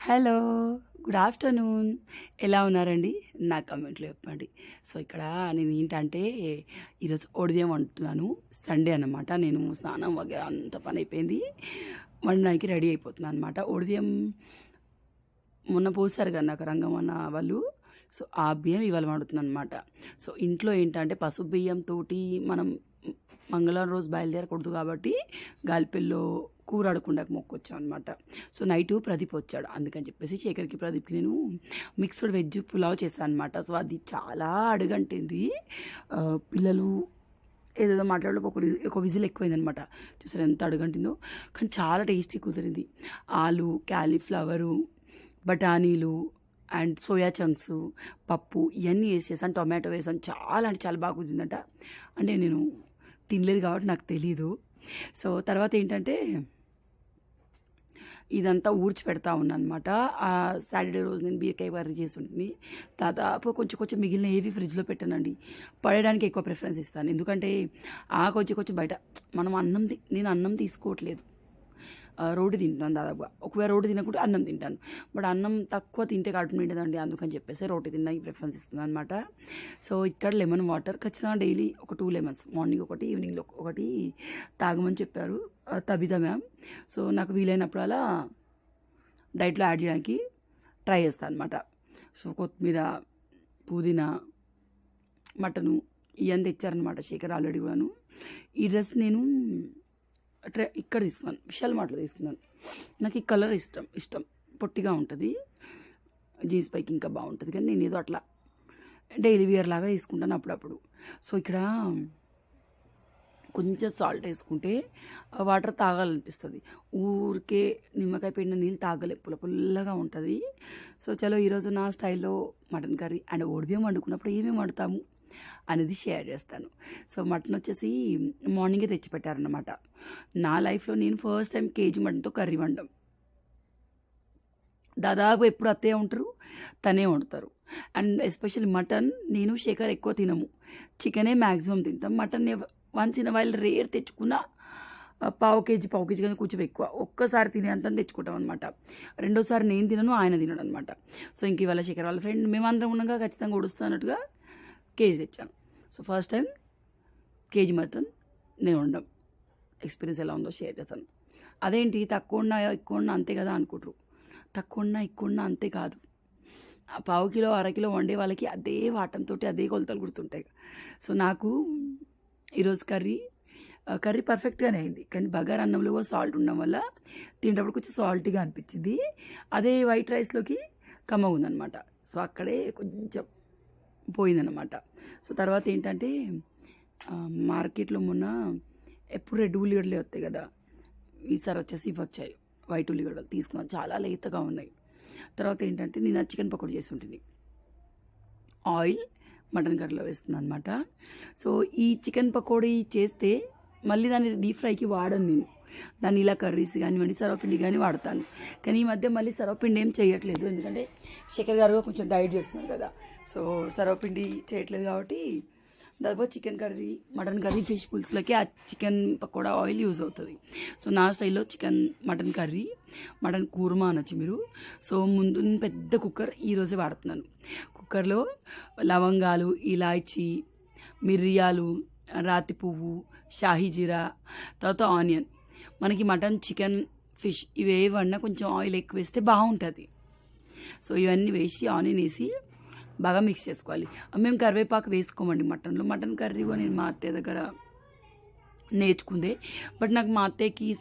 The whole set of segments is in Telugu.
Hello good afternoon. ఎలా ఉన్నారండి? నా కమెంట్లో చెప్పండి. సో ఇక్కడ నేను ఏంటంటే ఈరోజు ఒడిదేం వండుతున్నాను. సండే అన్నమాట. నేను స్నానం వగేరా అంత పని అయిపోయింది. వండడానికి రెడీ అయిపోతున్నాను అనమాట ఒడిదేం మొన్న పోసారు కదా నాకు రంగమన్న వాళ్ళు. సో ఆ బియ్యం ఇవాళ వండుతున్నాను అనమాట సో ఇంట్లో ఏంటంటే పసుపు బియ్యంతో మనం మంగళవారం రోజు బయలుదేరకూడదు కాబట్టి గాలిపెల్లో కూర ఆడకుండా మొక్కొచ్చాం అనమాట సో నైట్ ప్రదీప్ వచ్చాడు. అందుకని చెప్పేసి శేఖర్కి ప్రదీప్కి నేను మిక్స్డ్ వెజ్ పులావ్ చేశాను అనమాట సో అది చాలా అడుగంటింది. పిల్లలు ఏదేదో మాట్లాడే ఒక వి- ఒక విజిల్ ఎక్కువైందనమాట చూసారు ఎంత అడుగంటిందో. కానీ చాలా టేస్టీ కుదిరింది. ఆలు క్యాలీఫ్లవరు బఠానీలు అండ్ సోయా చంక్స్ పప్పు ఇవన్నీ వేసేసాను. టొమాటో వేసాను. చాలా అంటే చాలా బాగా కుదిరిందట. అంటే నేను తినలేదు కాబట్టి నాకు తెలీదు. సో తర్వాత ఏంటంటే ఇదంతా ఊడ్చి పెడతా అనమాట ఆ సాటర్డే రోజు నేను బీరకాయ కర్రీ చేసి ఉంటుంది. దాదాపు కొంచెం కొంచెం మిగిలిన ఏవి ఫ్రిడ్జ్లో పెట్టానండి. పడేయడానికి ఎక్కువ ప్రిఫరెన్స్ ఇస్తాను. ఎందుకంటే ఆ కొంచెం కొంచెం బయట మనం అన్నం నేను అన్నం తీసుకోవట్లేదు. రోడ్డు తింటాను దాదాపుగా. ఒకవేళ రోడ్డు తినకుండా అన్నం తింటాను. బట్ అన్నం తక్కువ తింటే కడుపు నిండదండి అందుకని చెప్పేసి రోటి తినడానికి ప్రిఫరెన్స్ ఇస్తుంది అనమాట సో ఇక్కడ లెమన్ వాటర్ ఖచ్చితంగా డైలీ ఒక టూ లెమన్స్ మార్నింగ్ ఒకటి ఈవినింగ్లో ఒకటి తాగమని చెప్పారు ఆ, మ్యామ్ సో నాకు వీలైనప్పుడల్లా డైట్లో యాడ్ చేయడానికి ట్రై చేస్తాను అనమాట సో కొత్తిమీర పుదీనా మటను ఇవన్నీ తెచ్చారనమాట శేఖర్ ఆల్రెడీ కూడాను. ఈ డ్రెస్ నేను ట్రే ఇక్కడ తీసుకున్నాను విశాల్ మార్ట్లో తీసుకున్నాను. నాకు ఈ కలర్ ఇష్టం ఇష్టం. పొట్టిగా ఉంటుంది. జీన్స్ పైకి ఇంకా బాగుంటుంది. కానీ నేను ఏదో అట్లా డైలీ వేర్ లాగా తీసుకుంటాను అప్పుడప్పుడు. సో ఇక్కడ కొంచెం సాల్ట్ వేసుకుంటే వాటర్ తాగాలనిపిస్తుంది. ఊరికే నిమ్మకాయ పిండిన నీళ్ళు తాగలే. పుల్ల పుల్లగా ఉంటుంది. సో చలో ఈరోజు నా స్టైల్లో మటన్ కర్రీ అండ్ ఓడిబియ్యం వండుకున్నప్పుడు ఏమేమి వండుతాము? అనేది షేర్ చేస్తాను. సో మటన్ వచ్చేసి మార్నింగే తెచ్చిపెట్టారనమాట నా లైఫ్లో నేను ఫస్ట్ టైం కేజీ మటన్తో కర్రీ వండడం. దాదాపు ఎప్పుడు అత్తే ఉంటారు తనే వండుతారు. అండ్ ఎస్పెషల్లీ మటన్ నేను శేఖర్ ఎక్కువ తినము. చికెనే మ్యాక్సిమం తింటాం. Mutton once in while rare తెచ్చుకున్న పావు కేజీ పావు కేజీ కానీ కొంచెం ఎక్కువ. ఒక్కసారి తినేంత తెచ్చుకుంటాం అనమాట రెండోసారి నేను తినను ఆయన తినడం అనమాట సో ఇంక ఇవాళ శేఖర్ వాళ్ళ ఫ్రెండ్ మేమందరం ఉండగా ఖచ్చితంగా ఉడుస్తున్నట్టుగా కేజీ తెచ్చాను. So first time KG mutton నేను వండడం ఎక్స్పీరియన్స్ ఎలా ఉందో షేర్ చేస్తాను. అదేంటి? తక్కువ ఉన్నా ఎక్కువ ఉన్నా అంతే కదా అనుకుంటారు. తక్కువ ఉన్నా ఎక్కువ ఉన్నా అంతే కాదు. పావు కిలో అరకిలో వండే వాళ్ళకి అదే వాటంతో అదే కొలతలు గుర్తుంటాయి. సో నాకు ఈరోజు కర్రీ కర్రీ పర్ఫెక్ట్గానే అయింది. కానీ బగార్ అన్నంలో సాల్ట్ ఉండడం వల్ల తినేటప్పుడు కొంచెం సాల్ట్గా అనిపించింది. అదే వైట్ రైస్లోకి కమ్మ ఉందన్నమాట సో అక్కడే కొంచెం పోయిందన్నమాట. సో తర్వాత ఏంటంటే మార్కెట్లో మొన్న ఎప్పుడు రెడ్ ఉల్లిగడ్డలే వస్తాయి కదా. ఈసారి వచ్చేసి ఇవి వచ్చాయి. వైట్ ఉల్లిగడ్డలు తీసుకున్నాను చాలా లేతగా ఉన్నాయి. తర్వాత ఏంటంటే నేను చికెన్ పకోడీ చేసి ఉంటుంది. ఆయిల్ మటన్ కర్రీలో వేస్తుంది అనమాట సో ఈ చికెన్ పకోడీ చేస్తే మళ్ళీ దాన్ని డీప్ ఫ్రైకి వాడను నేను. దాన్ని ఇలా కర్రీస్ కానివ్వండి సర్వపిండి కానీ వాడతాను. కానీ ఈ మధ్య మళ్ళీ సర్వపిండి ఏం చేయట్లేదు. ఎందుకంటే శేఖర్ గారు కొంచెం డైట్ చేస్తున్నారు కదా. సో సర్వపిండి చేయట్లేదు కాబట్టి దాదాపు chicken curry mutton curry fish పులుసులకి ఆ చికెన్ పకోడా ఆయిల్ యూజ్ అవుతుంది. సో నా స్టైల్లో chicken mutton curry mutton korma అనొచ్చు మీరు. సో ముందు పెద్ద కుక్కర్ ఈరోజే వాడుతున్నాను. కుక్కర్లో లవంగాలు ఇలాచి మిరియాలు రాతి పువ్వు షాహీ జీరా తర్వాత ఆనియన్. మనకి మటన్ చికెన్ ఫిష్ ఇవి వడినా కొంచెం ఆయిల్ ఎక్కువ వేస్తే బాగుంటుంది. సో ఇవన్నీ వేసి ఆనియన్ వేసి బాగా మిక్స్ చేసుకోవాలి. మేము కరివేపాకు వేసుకోమండి మటన్లో. మటన్ కర్రీ నేను మా అత్తయ్య దగ్గర నేర్చుకుందే. బట్ నాకు మా అత్తయ్యకి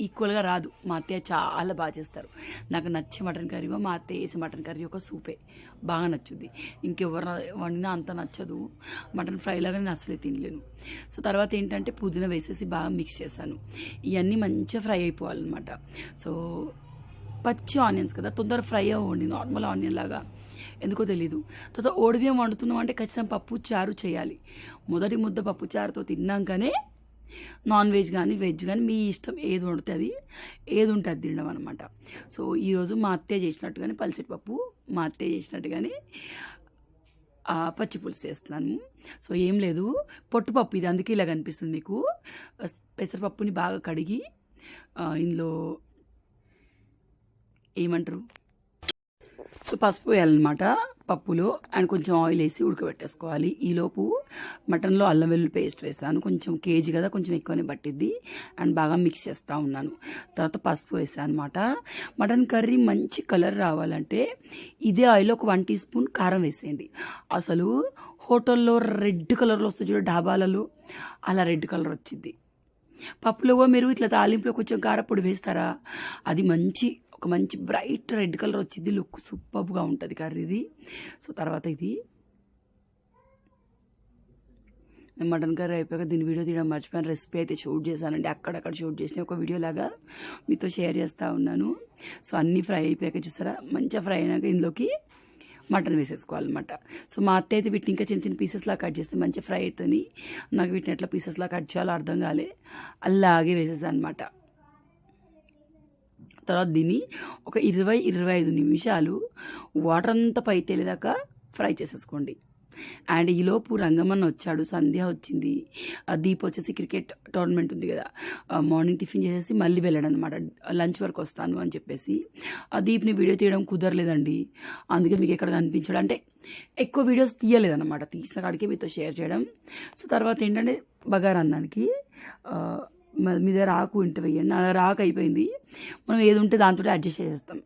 ఈక్వల్గా రాదు. మా అత్తయ్య చాలా బాగా చేస్తారు. నాకు నచ్చే మటన్ కర్రీ మా అత్తయ్య వేసే మటన్ కర్రీ ఒక సూపే. బాగా నచ్చుద్ది. ఇంకెవరు వండినా అంత నచ్చదు. మటన్ ఫ్రై లాగా నేను అసలే తినలేను. సో తర్వాత ఏంటంటే పుదీనా వేసేసి బాగా మిక్స్ చేశాను. ఇవన్నీ మంచిగా ఫ్రై అయిపోవాలన్నమాట. సో పచ్చి ఆనియన్స్ కదా తొందర ఫ్రై అవ్వండి. నార్మల్ ఆనియన్ లాగా. ఎందుకో తెలీదు. తర్వాత ఓడివ్యం వండుతున్నాం అంటే ఖచ్చితంగా పప్పు చారు చేయాలి. మొదటి ముద్ద పప్పు చారుతో తిన్నాకనే నాన్ వెజ్ కానీ వెజ్ కానీ మీ ఇష్టం ఏది వండితే అది ఏది ఉంటే అది తినడం అనమాట సో ఈరోజు మా అత్తయ్య చేసినట్టుగానే పల్చటి పప్పు మా అత్తయ్య చేసినట్టుగానే కానీ పచ్చి పులుసు చేస్తున్నాను. సో ఏం లేదు. పొట్టుపప్పు ఇది అందుకే ఇలా కనిపిస్తుంది మీకు. పెసరపప్పుని బాగా కడిగి ఇందులో ఏమంటారు? సో పసుపు వేయాలన్నమాట పప్పులో అండ్ కొంచెం ఆయిల్ వేసి ఉడకబెట్టేసుకోవాలి. ఈలోపు మటన్లో అల్లం వెల్లుల్లి పేస్ట్ వేసాను. కొంచెం కేజీ కదా కొంచెం ఎక్కువనే పట్టిద్ది. అండ్ బాగా మిక్స్ చేస్తూ ఉన్నాను. తర్వాత పసుపు వేసాను అనమాట మటన్ కర్రీ మంచి కలర్ రావాలంటే ఇదే ఆయిల్ ఒక వన్ టీ స్పూన్ కారం వేసేయండి. అసలు హోటల్లో రెడ్ కలర్లో వస్తుంది చూడ డాబాలలో అలా రెడ్ కలర్ వచ్చింది పప్పులో మీరు ఇట్లా తాలింపులో కొంచెం కారపొడి వేస్తారా? అది మంచి ఒక మంచి బ్రైట్ రెడ్ కలర్ వచ్చింది. లుక్ సూపర్గా ఉంటుంది కర్రీది. సో తర్వాత ఇది నేను మటన్ కర్రీ అయిపోయాక దీని వీడియో తీయడం మర్చిపోయాను. రెసిపీ అయితే షూట్ చేశానండి. అక్కడక్కడ షూట్ చేసిన ఒక వీడియో లాగా మీతో షేర్ చేస్తూ ఉన్నాను. సో అన్నీ ఫ్రై అయిపోయాక చూసారా? మంచిగా ఫ్రై అయినాక ఇందులోకి మటన్ వేసేసుకోవాలన్నమాట. సో మా అత్త అయితే వీటిని ఇంకా చిన్న చిన్న పీసెస్లా కట్ చేస్తే మంచిగా ఫ్రై అవుతుంది నాకు వీటిని ఎట్లా పీసెస్లా కట్ చేయాలో అర్థం కాలే. అలాగే వేసేసాను అనమాట తర్వాత దీన్ని ఒక ఇరవై ఇరవై ఐదు నిమిషాలు వాటర్ అంతా పై తేలేదాకా ఫ్రై చేసేసుకోండి. అండ్ ఈలోపు రంగమన్న వచ్చాడు సంధ్య వచ్చింది. ఆ దీప్ వచ్చేసి క్రికెట్ టోర్నమెంట్ ఉంది కదా మార్నింగ్ టిఫిన్ చేసేసి మళ్ళీ వెళ్ళాడు అనమాట లంచ్ వరకు వస్తాను అని చెప్పేసి. ఆ దీప్ని వీడియో తీయడం కుదరలేదండి. అందుకే మీకు ఎక్కడ కనిపించడం అంటే ఎక్కువ వీడియోస్ తీయలేదన్నమాట. తీసిన కాడికి మీతో షేర్ చేయడం. సో తర్వాత ఏంటంటే బగారా అన్నానికి మీద రాకు మీ దగ్గర ఆకు ఇంట వేయండి అయిపోయింది. మనం ఏది ఉంటే దాంతో అడ్జస్ట్ చేసేస్తాం.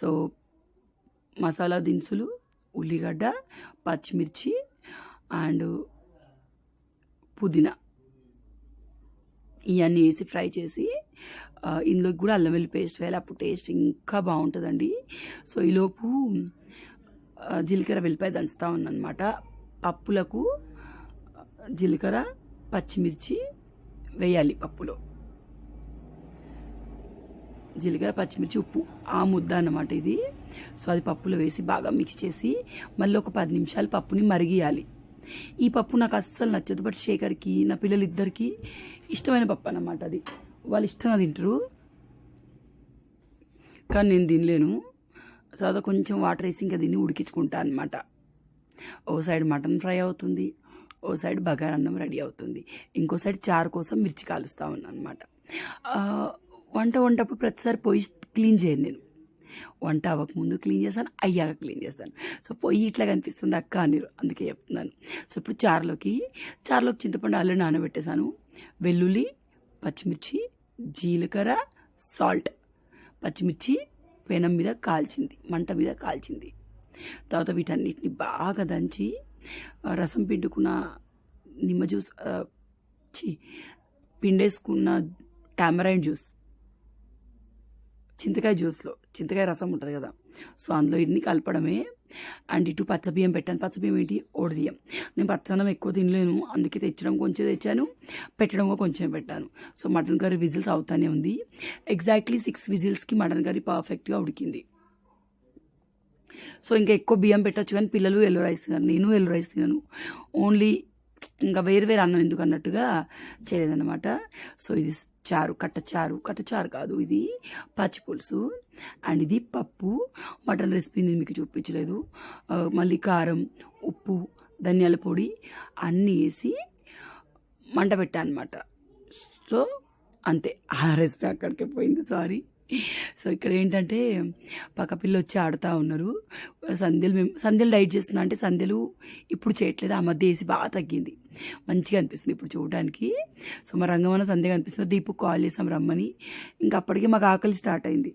సో మసాలా దినుసులు ఉల్లిగడ్డ పచ్చిమిర్చి అండ్ పుదీనా. ఇవన్నీ వేసి ఫ్రై చేసి ఇందులోకి కూడా అల్లం వెల్లి పేస్ట్ వేయాలి అప్పుడు టేస్ట్ ఇంకా బాగుంటుందండి. సో ఈలోపు జీలకర్ర వెల్లిపాయ దంచుతా ఉందన్నమాట పప్పులకు జీలకర్ర పచ్చిమిర్చి వేయాలి పప్పులో. జీలకర్ర పచ్చిమిర్చి ఉప్పు ఆ ముద్ద అన్నమాట ఇది. సో అది పప్పులో వేసి బాగా మిక్స్ చేసి మళ్ళీ ఒక పది నిమిషాలు పప్పుని మరిగియాలి. ఈ పప్పు నాకు అస్సలు నచ్చదు బట్ శేఖర్కి నా పిల్లలిద్దరికి ఇష్టమైన పప్పు అన్నమాట అది. వాళ్ళు ఇష్టంగా తింటారు. కానీ నేను తినలేను. తర్వాత కొంచెం వాటర్ వేసి ఇంకా దీన్ని ఉడికించుకుంటా అనమాట ఓ సైడ్ మటన్ ఫ్రై అవుతుంది. ఓ సైడ్ బగారా అన్నం రెడీ అవుతుంది. ఇంకో సైడ్ చారు కోసం మిర్చి కాలుస్తూ ఉన్నాను అనమాట వంట వంటప్పుడు ప్రతిసారి పొయ్యి క్లీన్ చేయను నేను. వంట అవ్వకముందు క్లీన్ చేస్తాను అయ్యాక క్లీన్ చేస్తాను. సో పొయ్యి ఇట్లా కనిపిస్తుంది అక్క అని అందుకే చెప్తున్నాను. సో ఇప్పుడు చారులోకి చారులోకి చింతపండు అల్లం నానబెట్టేశాను. వెల్లుల్లి పచ్చిమిర్చి జీలకర్ర సాల్ట్. పచ్చిమిర్చి పెనం మీద కాల్చింది మంట మీద కాల్చింది. తర్వాత వీటన్నిటిని బాగా దంచి రసం పిండుకున్న నిమ్మ జ్యూస్ ఛీ, పిండేసుకున్న టామరైన్ జ్యూస్ చింతకాయ జ్యూస్లో చింతకాయ రసం ఉంటుంది కదా. సో అందులో ఇన్ని కలపడమే. అండ్ ఇటు పచ్చబియ్యం పెట్టాను. పచ్చబియ్యం ఏంటి? ఓడిబియ్యం నేను పచ్చన్నం ఎక్కువ తినలేను. అందుకే తెచ్చడం కొంచెం తెచ్చాను. పెట్టడం కూడా కొంచెం పెట్టాను. సో మటన్ కర్రీ విజిల్స్ అవుతానే ఉంది. ఎగ్జాక్ట్లీ సిక్స్ విజిల్స్కి మటన్ కర్రీ పర్ఫెక్ట్గా ఉడికింది. సో ఇంకా ఎక్కువ బియ్యం పెట్టచ్చు కానీ పిల్లలు ఎల్లో రైస్ తినరు. నేను ఎల్లో రైస్ తినను. ఓన్లీ ఇంకా వేరు వేరు అన్నం ఎందుకు అన్నట్టుగా చేయలేదన్నమాట. సో ఇది చారు కట్టచారు కట్టచారు కాదు ఇది పచ్చి పులుసు అండ్ ఇది పప్పు. మటన్ రెసిపీ నేను మీకు చూపించలేదు. మళ్ళీ కారం ఉప్పు ధనియాల పొడి అన్నీ వేసి మంట పెట్టా అనమాట సో అంతే. ఆ రెసిపీ అక్కడికే పోయింది. సారీ సో ఇక్కడ ఏంటంటే పక్క పిల్ల వచ్చి ఆడుతూ ఉన్నారు. సంధ్యలు మేము సంధ్యలు డైట్ చేస్తున్నా అంటే సంధ్యలు ఇప్పుడు చేయట్లేదు. ఆ మధ్య వేసి బాగా తగ్గింది. మంచిగా అనిపిస్తుంది ఇప్పుడు చూడడానికి సో మా రంగమన్న సంధ్యగా అనిపిస్తుంది దీపు కాల్ చేసాం రమ్మని. ఇంకా అప్పటికే మాకు ఆకలి స్టార్ట్ అయింది.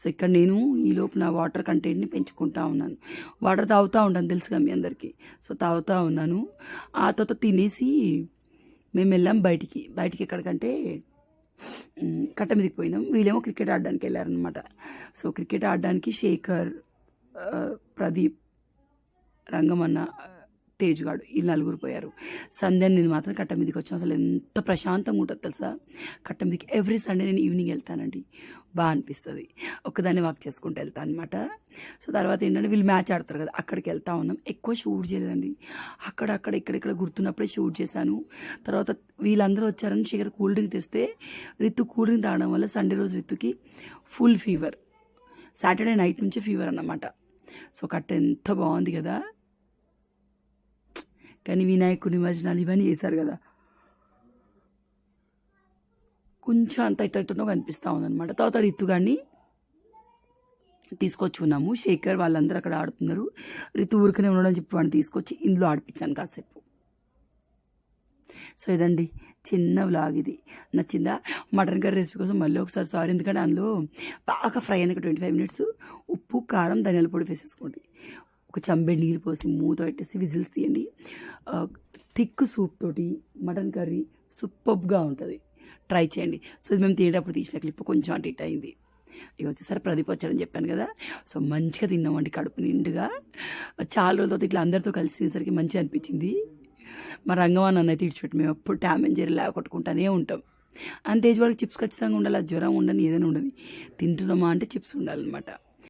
సో ఇక్కడ నేను ఈ లోపు నా వాటర్ కంటెంట్ని పెంచుకుంటా ఉన్నాను. వాటర్ తాగుతూ ఉంటాను తెలుసుగా మీ అందరికీ. సో తాగుతూ ఉన్నాను. ఆ తర్వాత తినేసి మేము వెళ్ళాం బయటికి. బయటికి ఎక్కడికంటే కట్ట మీదకి పోయినాం. వీళ్ళేమో క్రికెట్ ఆడడానికి వెళ్ళారనమాట సో క్రికెట్ ఆడడానికి శేఖర్ ప్రదీప్ రంగమన్న తేజుగాడు తేజ్ గాడు ఈ నలుగురు పోయారు. సండే నేను మాత్రం కట్ట మీదకి వచ్చాను. అసలు ఎంత ప్రశాంతంగా ఉంటుంది తెలుసా? కట్ట మీదకి ఎవ్రీ సండే నేను ఈవినింగ్ వెళ్తానండి. బాగా అనిపిస్తుంది. ఒక్కదాన్ని వాక్ చేసుకుంటూ వెళ్తాను అనమాట సో తర్వాత ఏంటంటే వీళ్ళు మ్యాచ్ ఆడతారు కదా అక్కడికి వెళ్తా ఉన్నాం. ఎక్కువ షూట్ చేయలేదండి. అక్కడ అక్కడ ఇక్కడ గుర్తున్నప్పుడే షూట్ చేశాను. తర్వాత వీళ్ళందరూ వచ్చారని శేఖర్ కూల్ డ్రింక్ తెస్తే రిత్తు కూల్ డ్రింక్ తాగడం వల్ల సండే రోజు రిత్తుకి ఫుల్ ఫీవర్ సాటర్డే నైట్ నుంచే ఫీవర్ అన్నమాట. సో కట్ట ఎంత బాగుంది కదా. కానీ వినాయకుడి నిమజ్జనాలు ఇవన్నీ చేశారు కదా. కొంచెం అంత ఇట్టో కనిపిస్తూ ఉందన్నమాట. తర్వాత రితు గారిని తీసుకొచ్చుకున్నాము శేఖర్ వాళ్ళందరూ అక్కడ ఆడుతున్నారు. రితు ఊరికనే ఉండడం చెప్పి వాడిని తీసుకొచ్చి ఇందులో ఆడిపించాను కాసేపు. సో ఇదండి చిన్న వ్లాగ్ ఇది. నచ్చిందా? మటన్ కర్రీ రెసిపీ కోసం మళ్ళీ ఒకసారి సారీ ఎందుకంటే అందులో బాగా ఫ్రై అయినాక ట్వంటీ ఫైవ్ మినిట్స్ ఉప్పు కారం ధనియాల పొడి వేసేసుకోండి. ఒక చంబె నీళ్ళు పోసి మూత పెట్టేసి విజిల్స్ తీయండి. థిక్ సూప్ తోటి మటన్ కర్రీ సూపర్గా ఉంటుంది. ట్రై చేయండి. సో ఇది మేము తినేటప్పుడు తీసిన క్లిప్ కొంచెం అటు ఇటు అయింది. ఇక వచ్చేసరి ప్రదీప్ వచ్చాడని చెప్పాను కదా. సో మంచిగా తిన్నామండి కడుపు నిండుగా. చాలా రోజులతో ఇట్లా అందరితో కలిసి తినేసరికి మంచిగా అనిపించింది. మా రంగవాన్ అన్న తీర్చిపెట్టి మేము ఎప్పుడు టామ్ అండ్ కొట్టుకుంటానే ఉంటాం. అంతే ఏజ్ వాళ్ళకి చిప్స్ ఖచ్చితంగా ఉండాలి ఆ జ్వరం ఉండని ఏదైనా ఉండని. తింటున్నామా అంటే చిప్స్ ఉండాలన్నమాట.